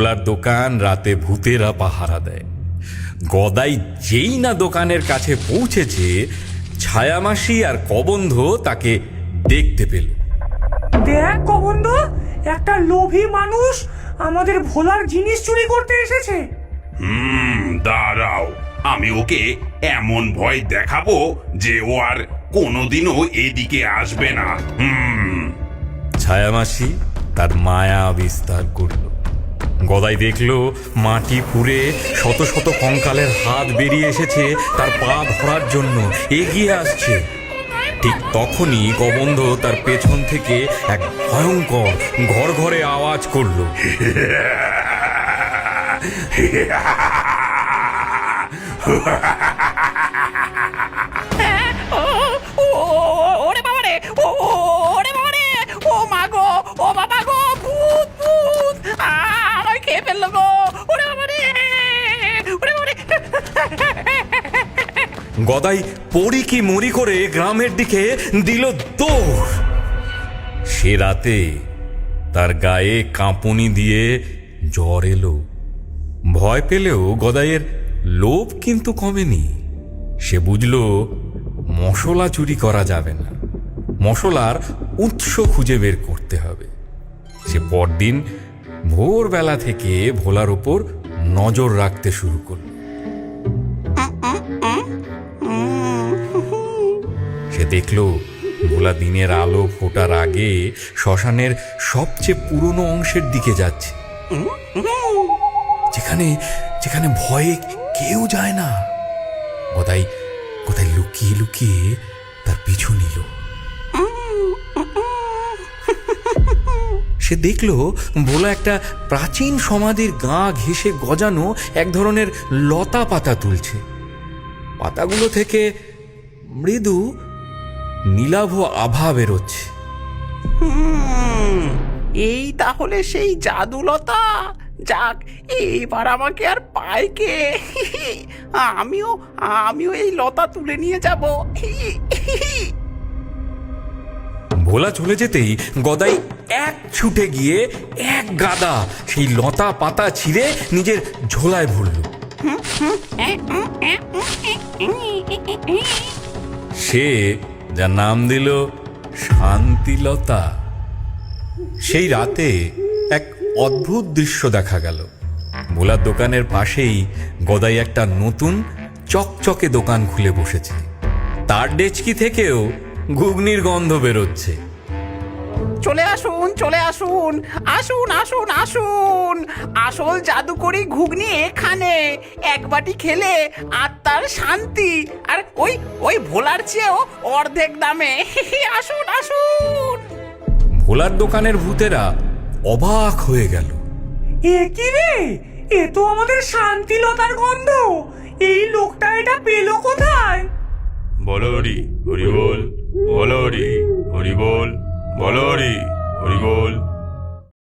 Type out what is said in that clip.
ভোলার দোকান রাতে ভূতেরা পাহারা দেয়। গদাই যেই না দোকানের কাছে পৌঁছেছে ছায়ামাসি আর কবন্ধ তাকে দেখতে পেল। দেখ গোবন্ধ একটা লোভী মানুষ আমাদের ভোলার জিনিস চুরি করতে এসেছে। হুম দাঁড়াও আমি ওকে এমন ভয় দেখাবো যে ও আর কোনোদিনও এদিকে আসবে না। হুম। ছায়ামাসি তার মায়া বিস্তার করল। গদাই দেখল, মাটি পুড়ে শত শত কঙ্কালের হাত বেরিয়ে এসেছে তার পা ধরার জন্য। এগিয়ে আসছে। ঠিক তখনই গোবন্ধ তার পেছন থেকে এক ভয়ঙ্কর ঘর ঘরে আওয়াজ করল। ও গদাই পড়ি কি মরি করে গ্রামের দিকে দিল দৌড়। সে রাতে তার গায়ে কাঁপুনি দিয়ে জ্বর এলো। ভয় পেলেও গদাইয়ের লোভ কিন্তু কমেনি। সে বুঝল, মশলা চুরি করা যাবে না। মশলার উৎস খুঁজে বের করতে হবে। সে পরদিন ভোরবেলা থেকে ভোলার ওপর নজর রাখতে শুরু করল। সে দেখল। ভোলা দিনের আলো ফোটার আগে শ্মশানের সবচেয়ে পুরনো অংশের দিকে যাচ্ছে। যেখানে যেখানে ভয়ে কেউ যায় না। কোথায় কোথায় লুকিয়ে লুকিয়ে তার পিছু নিল। সে দেখল ভোলা একটা প্রাচীন সমাধির গা ঘেঁষে গজানো এক ধরনের লতা পাতা তুলছে। পাতাগুলো থেকে মৃদু নীলাভ আভা বেরোচ্ছে এই তাহলে সেই জাদুলতা যাক এবার আমাকে আর পায় কে আমিও আমিও এই লতা তুলে নিয়ে যাব ভোলা চলে যেতেই গদাই এক ছুটে গিয়ে এক গাদা সেই লতা পাতা ছিঁড়ে নিজের ঝোলায় ভরল সে যার নাম দিল শান্তিলতা। সেই রাতে এক অদ্ভুত দৃশ্য দেখা গেল। ভোলার দোকানের পাশেই গদাই একটা নতুন চকচকে দোকান খুলে বসেছে। তার ডেচকি থেকেও ঘুগনির গন্ধ বেরোচ্ছে। চলে আসুন চলে আসুন। আসুন আসুন আসুন। আসল জাদুকরি ঘুগনি এখানে। এক বাটি খেলে আত্মার শান্তি। আর ওই ওই ভোলার চেয়েও অর্ধেক দামে। আসুন আসুন। ভোলার দোকানের ভূতেরা অবাক হয়ে গেল। এ কি রে? এ তো আমাদের শান্তিলতার গন্ধ। এই লোকটা এটা পেল কোথায়? বলরি হরি বল। বলরি হরি বল। বলরি হরি বল।